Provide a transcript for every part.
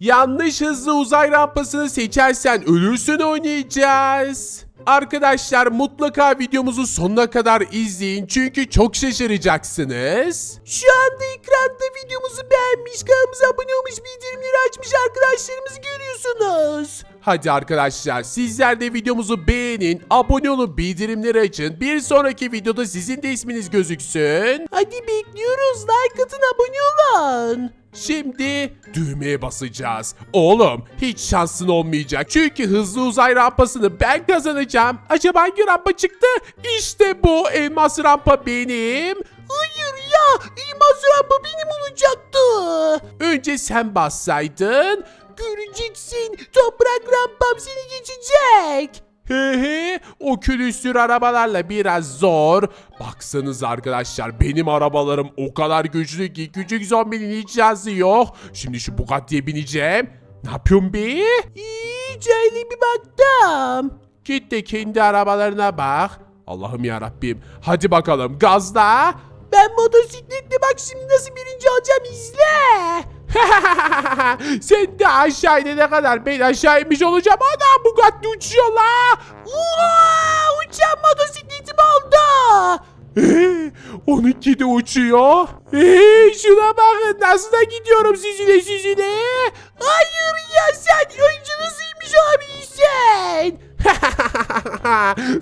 Yanlış hızlı uzay rampasını seçersen ölürsün oynayacağız. Arkadaşlar mutlaka videomuzu sonuna kadar izleyin çünkü çok şaşıracaksınız. Şu anda ekranda videomuzu beğenmiş, kanalımıza abone olmuş, bildirimleri açmış arkadaşlarımızı görüyorsunuz. Hadi arkadaşlar sizler de videomuzu beğenin, abone olun, bildirimleri açın. Bir sonraki videoda sizin de isminiz gözüksün. Hadi bekliyoruz, like atın, abone olun. Şimdi düğmeye basacağız. Oğlum hiç şansın olmayacak. Çünkü hızlı uzay rampasını ben kazanacağım. Acaba hangi rampa çıktı? İşte bu elmas rampa benim. Hayır ya elmas rampa benim olacaktı. Önce sen bassaydın. Göreceksin toprak rampam seni geçecek. He he o külüstür arabalarla biraz zor. Baksanız arkadaşlar benim arabalarım o kadar güçlü ki küçük zombinin hiç şansı yok. Şimdi şu Bugatti'ye bineceğim. Ne yapıyorsun be? Öyle bir baktım. Git de kendi arabalarına bak. Allah'ım ya Rabbim. Hadi bakalım gazla. Ben motosikletle bak şimdi nasıl birinci olacağım izle. Sen de aşağı inene kadar ben aşağı inmiş olacağım. Ana Bugatti uçuyor la. Uaa, uçan motosikletim oldu. Ee, onunki de uçuyor. Ee, şuna bakın nasıl da gidiyorum süzüle süzüle. Hayır ya sen önce nasılmış olabilirsin?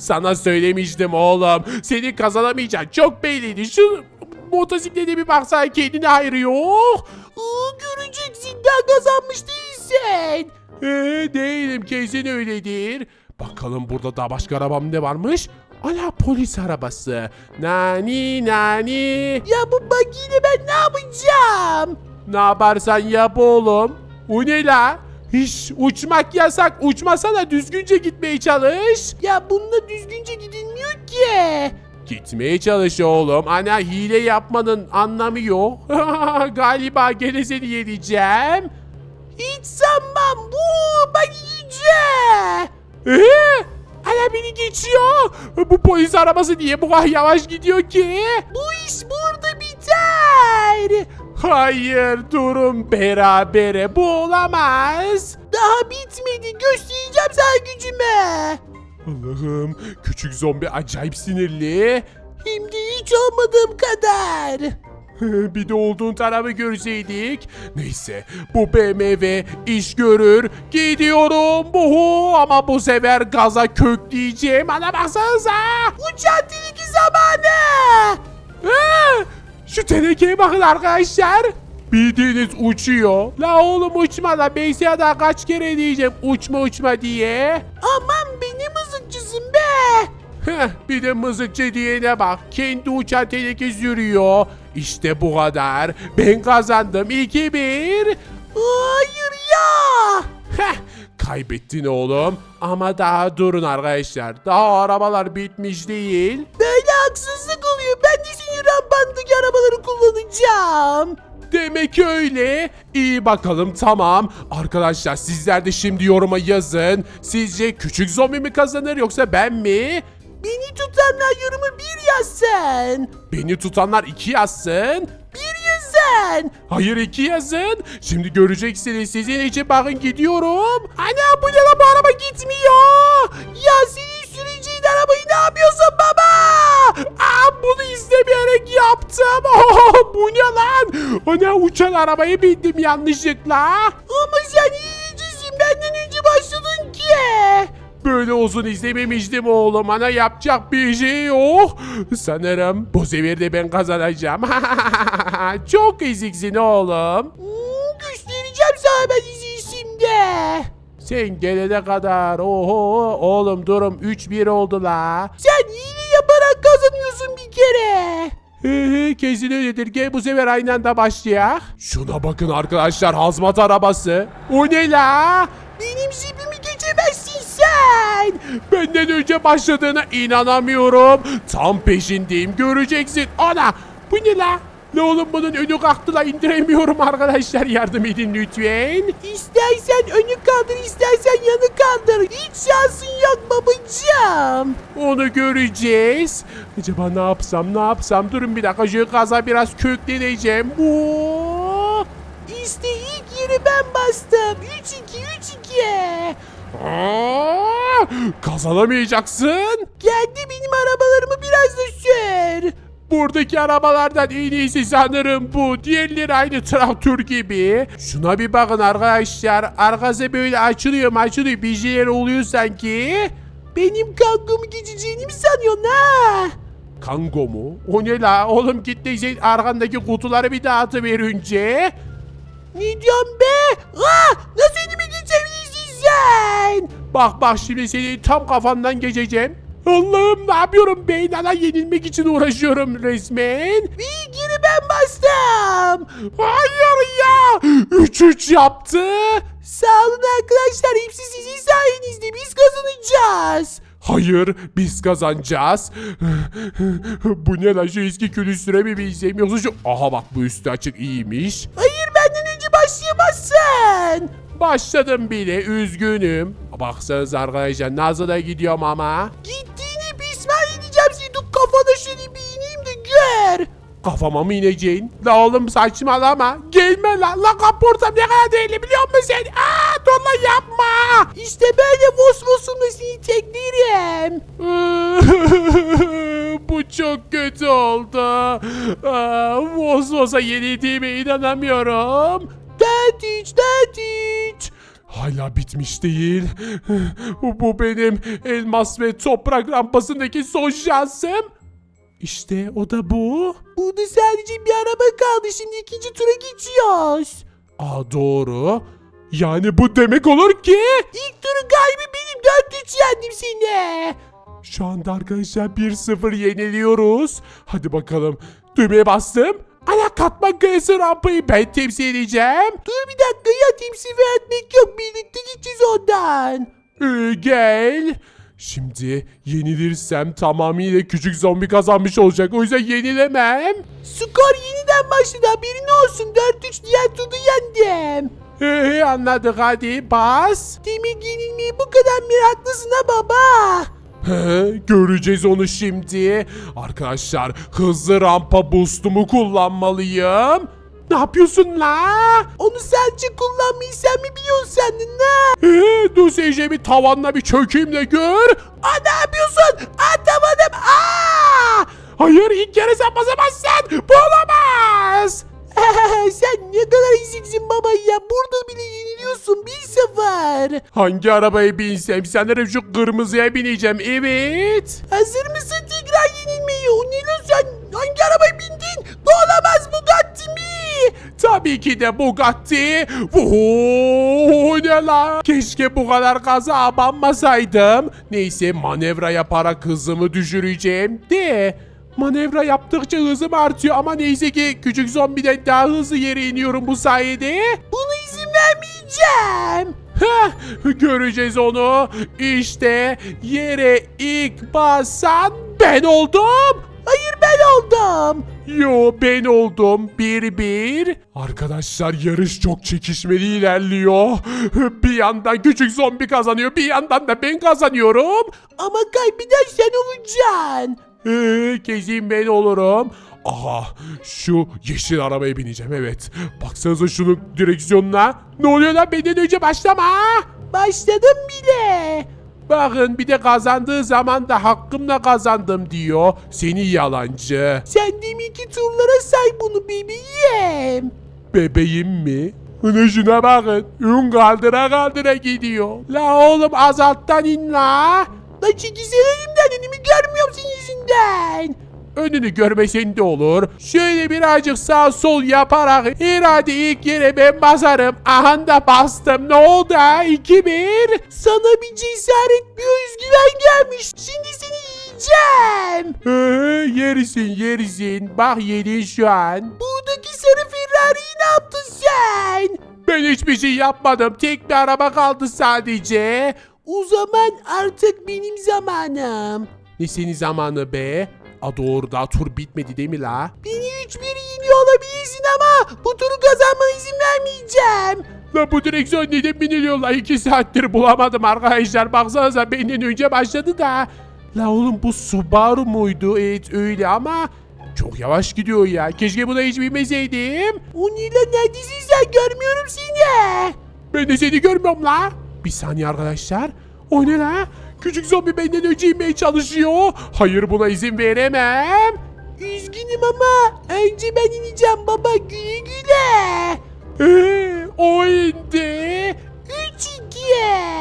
Sana söylemiştim oğlum. Seni kazanamayacaksın. Çok belliydi. Şu motosiklete bir baksana kendine hayrı yok. Aa, göreceksin daha kazanmış değilsin. Ee, değilim kesin öyledir. Bakalım burada daha başka arabam ne varmış? Ala polis arabası. Nani nani. Ya bu bagiyle ben ne yapacağım? Ne yaparsan yap oğlum. O ne la? Hiç uçmak yasak. Uçmasana düzgünce gitmeye çalış. Ya bununla düzgünce gidilmiyor ki. Gitmeye çalış oğlum. Ana hile yapmanın anlamı yok. Galiba gene seni yeneceğim. Hiç sanmam. Bu bak iyice. Ee, hala beni geçiyor. Bu polis arabası niye bu kadar yavaş gidiyor ki? Bu iş burada biter. Hayır durum berabere bu olamaz. Daha bitmedi göstereceğim sana gücümü. Allah'ım küçük zombi acayip sinirli. De hiç olmadığım kadar. Bir de olduğun tarafı görseydik. Neyse bu BMW iş görür. Gidiyorum buhu ama bu sefer gaza kökleyeceğim. Ana baksanıza. Uçan tilki zamanı. Şu tenekeye bakın arkadaşlar. Bildiğiniz uçuyor. La oğlum uçma ben sana daha kaç kere diyeceğim uçma uçma diye. Aman. Heh, bir de mızıkçı diyene bak. Kendi uçan teneke sürüyor. İşte bu kadar. Ben kazandım. 2-1. Hayır ya. Heh, kaybettin oğlum. Ama daha durun arkadaşlar. Daha arabalar bitmiş değil. Böyle haksızlık oluyor. Ben de senin rampandaki arabaları kullanacağım. Demek öyle. İyi bakalım tamam. Arkadaşlar sizler de şimdi yoruma yazın. Sizce küçük zombi mi kazanır yoksa ben mi? Beni tutanlar yorumu bir yazsın. Beni tutanlar iki yazsın. Bir yazın. Hayır iki yazın. Şimdi göreceksiniz sizin için bakın gidiyorum. Ana bu ne lan bu araba gitmiyor. Ya senin süreceğin arabayı ne yapıyorsun baba? Aa bunu istemeyerek yaptım. Oh, bu ne lan? Ana uçan arabaya bindim yanlışlıkla. Ama sen iyicisin benden önce başladın ki. Böyle uzun izlememiştim oğlum. Ana yapacak bir şey yok. Sanırım bu sefer de ben kazanacağım. Çok eziksin oğlum. göstereceğim sana ben şimdi. Sen gelene kadar oho oğlum durum 3-1 oldu la. Sen hile yaparak kazanıyorsun bir kere. Kesin öyledir. Gel bu sefer aynı anda başlayak. Şuna bakın arkadaşlar hazmat arabası. O ne la? Benim geçemezsin sen. Benden önce başladığına inanamıyorum. Tam peşindeyim göreceksin. Ana bu ne la? Ne oğlum bunun önü kalktı la indiremiyorum arkadaşlar yardım edin lütfen. İstersen önü kaldır istersen yanı kaldır. Hiç şansın yok babacığım. Onu göreceğiz. Acaba ne yapsam ne yapsam durun bir dakika şu gaza biraz kökleneceğim. Oo. İşte ilk yere geri ben bastım. 3-2 3-2. Kazanamayacaksın. Geldi benim arabalarımı biraz da sür. Buradaki arabalardan en iyisi sanırım bu. Diğerleri aynı traktör gibi. Şuna bir bakın arkadaşlar. Arkası böyle açılıyor açılıyor. Bir şeyler oluyor sanki. Benim kankamı geçeceğini mi sanıyorsun ha? Kango mu? O ne la? Oğlum git de sen arkandaki kutuları bir dağıtıver önce. Ne diyorsun be? Aa, nasıl sen? Bak bak şimdi seni tam kafandan geçeceğim. Allah'ım ne yapıyorum? Beynana yenilmek için uğraşıyorum resmen. Bir geri ben bastım. Hayır ya. 3-3 yaptı. Sağ olun arkadaşlar. Hepsi sizin sayenizde. Biz kazanacağız. Hayır biz kazanacağız. bu ne lan şu eski külüstüre mi bilsem yoksa şu... Aha bak bu üstü açık iyiymiş. Hayır benden önce başlayamazsın. Başladım bile üzgünüm. Baksanıza arkadaşlar nasıl da gidiyorum ama. Gittiğini pişman edeceğim seni. Dur kafana şöyle bir ineyim de gör. Kafama mı ineceksin? La oğlum saçmalama. Gelme la. La kaportam ne kadar değerli biliyor musun sen? Aa dur la yapma. İşte böyle vos vosumla seni teklerim. Bu çok kötü oldu. Aa, Vos Vos'a yenildiğime inanamıyorum. Dert iç, dert iç. Hala bitmiş değil. Bu benim elmas ve toprak rampasındaki son şansım. İşte o da bu. Burada sadece bir araba kaldı. Şimdi ikinci tura geçiyoruz. Aa doğru. Yani bu demek olur ki. İlk turun galibi benim. 4-3 yendim seni. Şu anda arkadaşlar 1-0 yeniliyoruz. Hadi bakalım. Düğmeye bastım. Ana katman kayası rampayı ben temsil edeceğim. Dur bir dakika ya temsil etmek yok. Birlikte gideceğiz ondan. Ee, gel. Şimdi yenilirsem tamamıyla küçük zombi kazanmış olacak. O yüzden yenilemem. Skor yeniden başladı. Haberin olsun. 4-3 diğer turda yendim. Ee, anladık hadi bas. Demek yenilmeyi bu kadar meraklısın ha baba. He, göreceğiz onu şimdi. Arkadaşlar hızlı rampa boost'umu kullanmalıyım. Ne yapıyorsun la? Onu sadece kullanmayı sen mi biliyorsun sandın ha? Ee, dur seyirciye bir tavanla bir çökeyim de gör. Aa ne yapıyorsun? Atamadım. Aa! Hayır ilk kere sen basamazsın. Bu olamaz. sen ne kadar eziksin baba ya. Burada bile yeniliyorsun. 1-0. Hangi arabaya binsem sanırım şu kırmızıya bineceğim. Evet. Hazır mısın tekrar yenilmeye? O ne lan sen? Hangi arabaya bindin? Bu olamaz Bugatti mi? Tabii ki de Bugatti. Oo, ne la? Keşke bu kadar kaza abanmasaydım. Neyse manevra yaparak hızımı düşüreceğim de. Manevra yaptıkça hızım artıyor ama neyse ki küçük zombiden daha hızlı yere iniyorum bu sayede. Buna izin vermeyeceğim. Heh, göreceğiz onu. İşte yere ilk basan ben oldum. Hayır ben oldum. Yo ben oldum. Bir bir. Arkadaşlar yarış çok çekişmeli ilerliyor. Bir yandan küçük zombi kazanıyor. Bir yandan da ben kazanıyorum. Ama kaybeden sen olacaksın. Ee, kesin ben olurum. Aha şu yeşil arabaya bineceğim evet. Baksanıza şunun direksiyonuna. Ne oluyor lan benden önce başlama. Başladım bile. Bakın bir de kazandığı zaman da hakkımla kazandım diyor. Seni yalancı. Sen demin ki turlara say bunu bebeğim. Bebeğim mi? Ana şuna bakın. Ün kaldıra kaldıra gidiyor. La oğlum azalttan in la. Lan çekilsene elimden yüzünden. Önünü görmesen de olur. Şöyle birazcık sağ sol yaparak herhalde ilk yere ben basarım. Aha da bastım. Ne oldu ha? 2-1. Sana bir cesaret bir özgüven gelmiş. Şimdi seni yiyeceğim. Ee, yerisin yerisin. Bak yedin şu an. Buradaki sarı Ferrari'yi ne yaptın sen? Ben hiçbir şey yapmadım. Tek bir araba kaldı sadece. O zaman artık benim zamanım. Ne zamanı be? A doğru daha tur bitmedi değil mi la? Beni 3-1 yeniyor olabilirsin ama bu turu kazanmana izin vermeyeceğim. La bu direksiyon neden biniliyor la? İki saattir bulamadım arkadaşlar. Baksanıza benden önce başladı da. La oğlum bu Subaru muydu? Evet öyle ama Çok yavaş gidiyor ya. Keşke buna hiç binmeseydim. O ne lan neredesin sen görmüyorum seni. Ben de seni görmüyorum la. Bir saniye arkadaşlar. O ne la? Küçük zombi benden önce inmeye çalışıyor. Hayır buna izin veremem. Üzgünüm ama önce ben ineceğim baba güle güle. Ee, o indi. 3-2.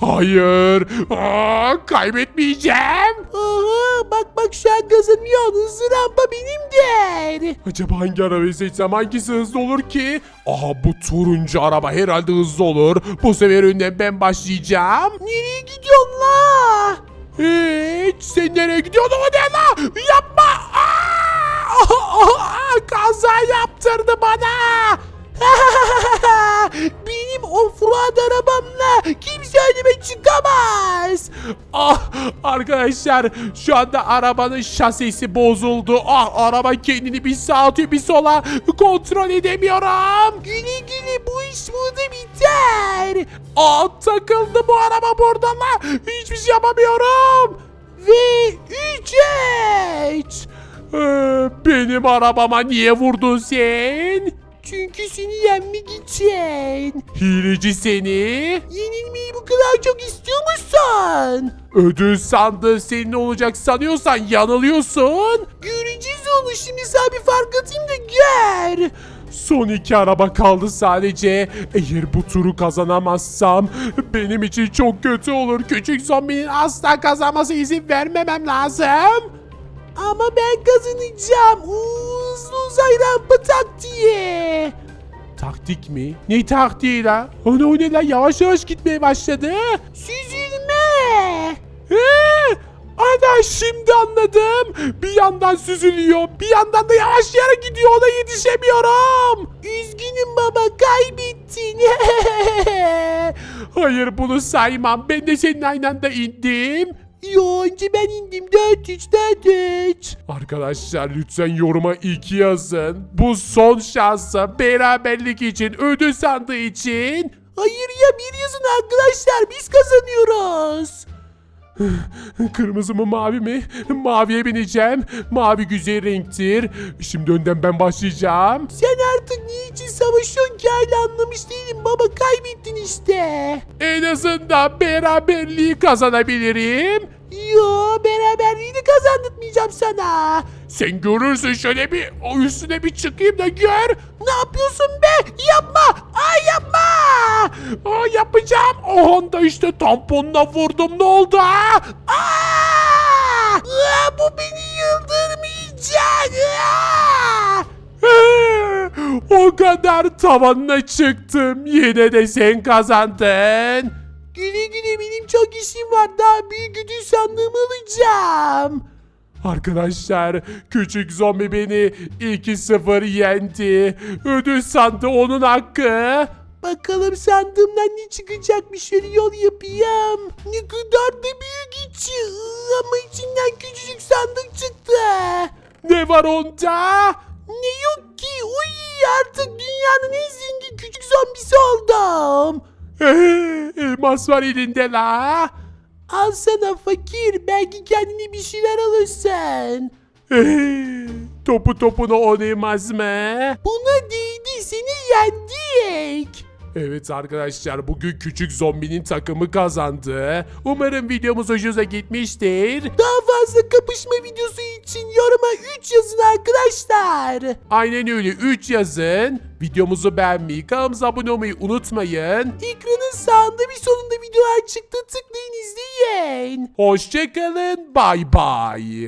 Hayır. Aa, kaybetmeyeceğim. Aha bak bak şu an kazanıyor. Hızlı rampa benimdir. Acaba hangi arabayı seçsem hangisi hızlı olur ki? Aha bu turuncu araba herhalde hızlı olur. Bu sefer önden ben başlayacağım. Nereye gidiyorsun la? Hiç sen nereye gidiyorsun o la? Yapma. Aa! Kaza yaptırdı bana. Offroad arabamla kimse önüme çıkamaz. Ah arkadaşlar şu anda arabanın şasisi bozuldu. Ah araba kendini bir sağa bir sola kontrol edemiyorum. Güle güle bu iş burada biter. Ah takıldı bu araba burada la. Hiçbir şey yapamıyorum. Ve 3 Ee, benim arabama niye vurdun sen? Çünkü seni yenmek için. Hileci seni. Yenilmeyi bu kadar çok istiyor musun? Ödül sandığı senin olacak sanıyorsan yanılıyorsun. Göreceğiz onu şimdi sana bir fark atayım da gör. Son iki araba kaldı sadece. Eğer bu turu kazanamazsam benim için çok kötü olur. Küçük zombinin asla kazanması izin vermemem lazım. Ama ben kazanacağım. Oo, Hızlı uzay rampa taktiği. Taktik mi? Ne taktiği la? O ne o ne la? Yavaş yavaş gitmeye başladı. Süzülme. Ee, ana şimdi anladım. Bir yandan süzülüyor, bir yandan da yavaş yere gidiyor. Ona yetişemiyorum. Üzgünüm baba kaybettin. Hayır bunu saymam. Ben de senin aynı anda indim. Yo önce ben indim 4-3 4-3. Arkadaşlar lütfen yoruma 2 yazın. Bu son şansa beraberlik için, ödül sandığı için. Hayır ya bir yazın arkadaşlar biz kazanıyoruz. Kırmızı mı mavi mi? Maviye bineceğim. Mavi güzel renktir. Şimdi önden ben başlayacağım. Sen artık niçin savaşıyorsun ki hala anlamış değilim baba kaybettin işte. En azından beraberliği kazanabilirim. Yo beraberliğini kazandırmayacağım sana. Sen görürsün şöyle bir o üstüne bir çıkayım da gör. Ne yapıyorsun be? Yapma! Ay yapma! Aa, yapacağım. O anda işte tamponla vurdum. Ne oldu? ha? Aa! Aa, bu beni yıldırmayacak! Aa! O kadar tavanına çıktım. Yine de sen kazandın. Güle güle benim çok işim var. Daha büyük ödül sandığımı alacağım. Arkadaşlar küçük zombi beni 2-0 yendi. Ödül sandı onun hakkı. Bakalım sandığımdan ne çıkacakmış şöyle yol yapayım. Ne kadar da büyük içi. Iı, Ama içinden küçücük sandık çıktı. Ne var onda? Ne yok ki? Uy artık dünyanın en zengin küçük zombisi oldum. Elmas var elinde la. Al sana fakir. Belki kendine bir şeyler alırsın. Topu topuna oynayamaz mı? Buna değdi. Seni yendik. Evet arkadaşlar bugün küçük zombinin takımı kazandı. Umarım videomuz hoşunuza gitmiştir. Daha fazla kapışma videosu için yoruma 3 yazın arkadaşlar. Aynen öyle 3 yazın. Videomuzu beğenmeyi, kanalımıza abone olmayı unutmayın. Ekranın sağında bir sonunda videolar çıktı. Tıklayın izleyin. Hoşçakalın. Bay bay.